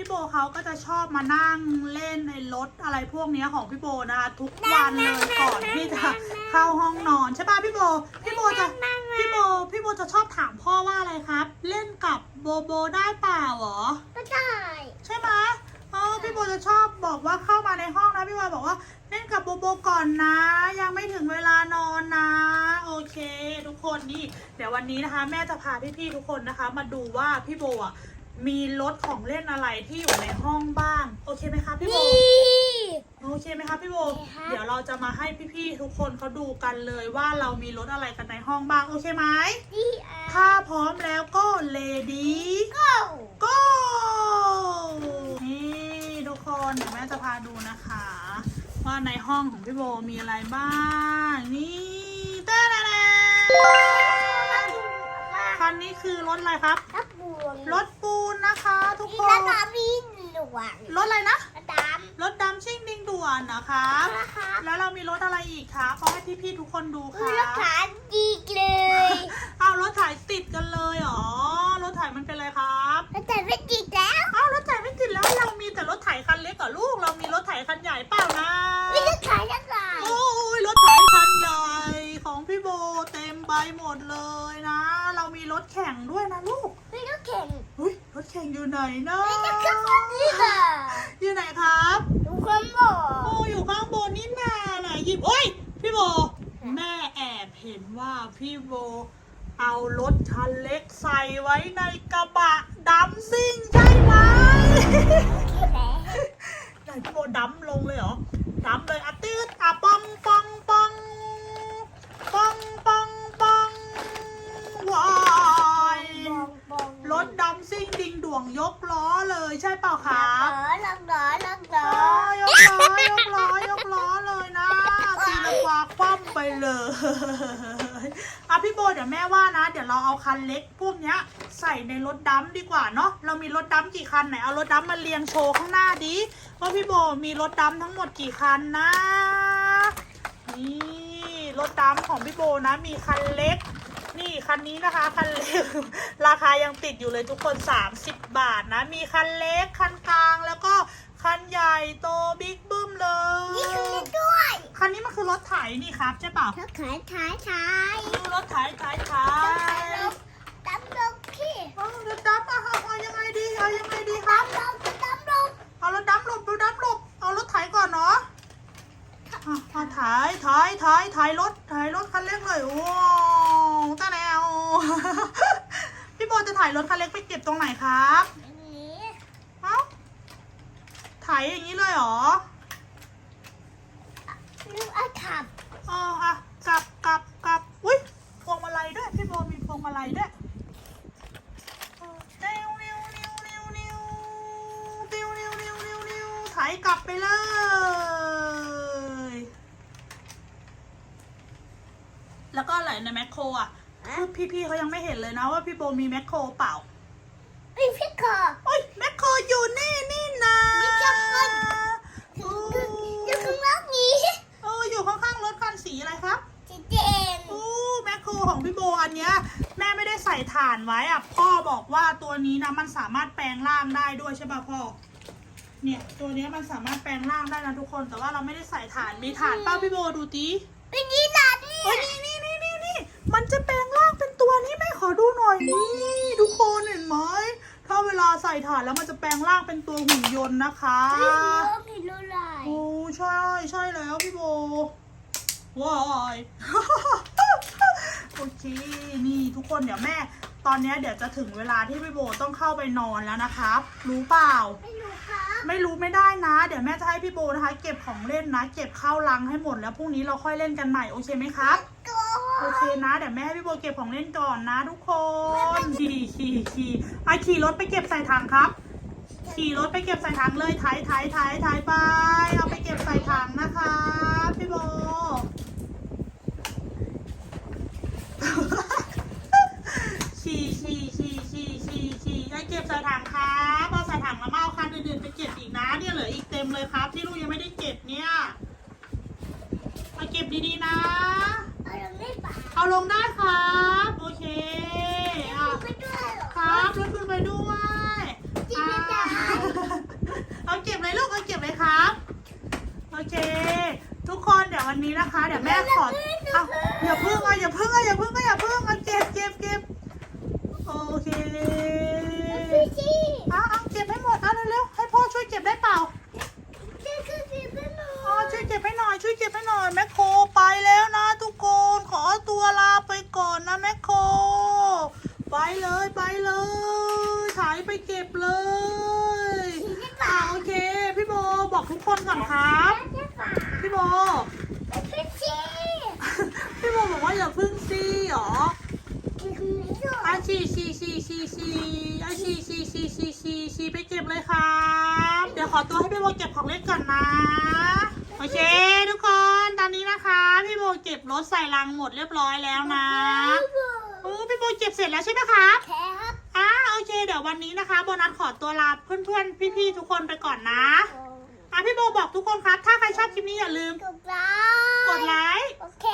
พี่โบเขาก็จะชอบมานั่งเล่นในรถอะไรพวกเนี้ยของพี่โบนะคะทุกวันเลยก่อนที่จะเข้าห้องนอนใช่ป่ะพี่โบ พี่โบจะพี่โบพี่โบจะชอบถามพ่อว่าอะไรครับ เล่นกับโบโบได้เปล่าเหรอก็ได้ใช่ไหมเออพี่โบจะชอบบอกว่าเข้ามาในห้องนะพี่บอยบอกว่าเล่นกับโบโบก่อนนะ ยังไม่ถึงเวลานอนนะ โอเค ทุกคนนี่ เดี๋ยววันนี้นะคะ แม่จะพาพี่ๆทุกคนนะคะ มาดูว่าพี่โบอะ มีรถของเล่นอะไรที่อยู่ในห้องบ้าง โอเคไหมคะพี่โบ นี่ โอเคไหมคะพี่โบ โอเคค่ะ เดี๋ยวเราจะมาให้พี่ๆทุกคนเขาดูกันเลยว่าเรามีรถอะไรกันในห้องบ้าง โอเคไหม นี่อะถ้าพร้อมแล้วก็เลดี้ก็ go นี่ทุกคนเดี๋ยวแม่จะพาดูนะคะ ว่าในห้องของพี่โบมีอะไรบ้าง นี่เต้นอะไรคันนี้คือรถอะไรครับ รับบุญรถปูนนะ คะทุกนี่คระนดับนี่หลวงรถอะไรนะระดับรถดำชิ่งดิงด่วนนะคะนะคะแล้วเรามีรถอะไรอีกคะขอให้พี่ๆทุกคนดูคือค่ะรักษาดีเลย เอารถถ่ายติดกันเลยเหรอ รถถ่ายมันเป็นอะไรครั ฮ้ยรถแข่งอยู่ไหนนะไม่ต้องแข่งนี่ค่ะอยู่ไหนครับทุกคนบอกโอ้อยู่ข้างบนนี่นาไหนหยิบโอ้ยพี่โบ แม่แอบเห็นว่าพี่โบ เอารถคันเล็กใส่ไว้ในกระบะดำซิ่งใช่ไหม ดำซิ่งด่วงยกล้อเลยใช่เปล่าครับลังล้อลังล้ออ๋อลังล้อยกล้อยกล้อยกล้อเลยนะตีลังกวาคว่ำไปเลยอะพี่โบเดี๋ยวแม่ว่านะ เดี๋ยวเราเอาคันเล็กพวกเนี้ย ใส่ในรถดำดีกว่าเนาะเรามีรถดำกี่คันไหนเอารถดำมาเรียงโชว์ข้างหน้าดิว่าพี่โบมีรถดำทั้งหมดกี่คันนะนี่รถดำของพี่โบนะ มีคันเล็ก นี่คันนี้นะคะคันเล็กราคายังติดอยู่เลยทุกคน 30 บาทนะ มีคันเล็กคันกลางแล้วก็คันใหญ่โตบิ๊กบึ้มเลยนี่คือนี่ด้วยคันนี้มันคือรถไถนี่ครับใช่เปล่าถ้าขายขายขายรถไถไถไถดำลงพี่เอารถดำอะเอายังไงดีเอายังไงดีครับดำลงดำลงเอารถดำหลบรถดำหลบเอารถไถก่อนเนาะอะเอาถ่ายถ่ายถ่ายถ่ายรถถ่ายรถคันเล็กเลยว้าวตาแนว พี่โบจะถ่ายรถคันเล็กไปเก็บตรงไหนครับอย่างนี้เอ้าถ่ายอย่างนี้เลยเหรอนึกเอาขับอ๋ออะกลับกลับกลับอุ้ยพวงมาลัยด้วยพี่โบมีพวงมาลัยด้วยเออนิ้วนิ้วนิ้วนิ้วนิ้วนิ้วนิ้วนิ้วนิ้วนิ้วถ่ายกลับไปเลยแล้วก็อะไรในแมคโครอะคือ พี่ๆเขายังไม่เห็นเลยนะว่าพี่โบมีแมคโครเปล่าไอ้พี่คอโอ้ยแมคโครอยู่นี่นี่นะนี่จะมันโอ้อยู่ข้างล่างนี้เอออยู่ข้างๆรถคันสีอะไรครับสีแดงโอ้แมคโครของพี่โบอันเนี้ยแม่ไม่ได้ใส่ถ่านไว้อะพ่อบอกว่าตัวนี้นะมันสามารถแปลงร่างได้ด้วยใช่ป่ะพ่อเนี่ยตัวเนี้ยมันสามารถแปลงร่างได้นะทุกคน แต่ว่าเราไม่ได้ใส่ถ่านมีถ่านเป้าพี่โบดูตีเป็นนี่หลานนี่โอ้ยนี่นี่นี่นี่นี่มันจะแปลง ดูหน่อยนี่ทุกคนเห็นไหมถ้าเวลาใส่ถ่านแล้วมันจะแปลงร่างเป็นตัวหุ่นยนต์นะคะไม่รู้ไม่รู้อะไรโอ้ใช่ใช่แล้วพี่โบว้ายโอเคนี่ทุกคนเดี๋ยวแม่ ตอนเนี้ยเดี๋ยวจะถึงเวลาที่พี่โบต้องเข้าไปนอนแล้วนะครับ รู้เปล่า ไม่รู้ครับไม่รู้ไม่ได้นะ เดี๋ยวแม่จะให้พี่โบนะคะ เก็บของเล่นนะ เก็บเข้าลังให้หมดแล้วพรุ่งนี้เราค่อยเล่นกันใหม่โอเคไหมครับก็ โอเคนะเดี๋ยวแม่ให้พี่โบเก็บของเล่นก่อนนะทุกคนขี่ขี่ขี่ไปขี่รถไปเก็บใส่ถังครับ ขี่รถไปเก็บใส่ถังเลยไถไถไถไถไป เอาไปเก็บใส่ถังนะคะพี่โบ ขี่ขี่ขี่ขี่ขี่ขี่ไปเก็บใส่ถังครับเอาใส่ถังแล้วมาเอาคันอื่นๆไปเก็บอีกนะเนี่ยเหลืออีกเต็มเลยครับ ที่ลูกยังไม่ได้เก็บเนี่ยมาเก็บดีๆนะ เอายั งไม่ไปเอาลงได้ครับ โอเคอะไม่ด้วยเหรอด้วยขึ้นไปด้วยจริงไม่ได้อ่าเอาเก็บเลยลูกเอาเก็บเลยครับ โอเค ทุกคนเดี๋ยววันนี้นะคะ เดี๋ยวแม่ขอเอาอย่าพึ่งอะอย่าพึ่งอะอย่าพึ่งก็อย่าพึ่งเอาเก็บเก็บเก็บโอเค พี่จี้ เอาเอาเก็บให้หมดเอาเร็วๆให้พ่อช่วยเก็บได้เปล่า พี่คือพี่เป็นหนู อ๋อช่วยเก็บให้หน่อยช่วยเก็บให้หน่อยแมคโครไปแล้วนะ ทุกคนขอตัวลาไปก่อนนะแมคโครไปเลยไปเลยถ่าย ไปเก็บเลยพี่ได้อ่าป่ะโอเค พี่โบบอกทุกคนก่อนครับได้ป่ะพี่โบพี่จี้พี่โบบอกว่าอย่าพึ่งซีหรอพี่คือนี่ด้วยอาชีชีชีชีชีอาชีชีชีชีชีชีไปเก็บเลยครับ เดี๋ยวขอตัวให้พี่โบเก็บของเล่นก่อนนะ โอเค ทุกคน ตอนนี้นะคะ พี่โบเก็บรถใส่ลังหมดเรียบร้อยแล้วนะ โอ้พี่โบเก็บเสร็จแล้วใช่ไหมครับ แค่ครับ อ่าโอเค เดี๋ยววันนี้นะคะ โบนัสขอตัวลาเพื่อนๆ พี่ๆ ทุกคนไปก่อนนะอะพี่โบบอกทุกคนครับ ถ้าใครชอบคลิปนี้อย่าลืม กดไลกดไลค์โอเค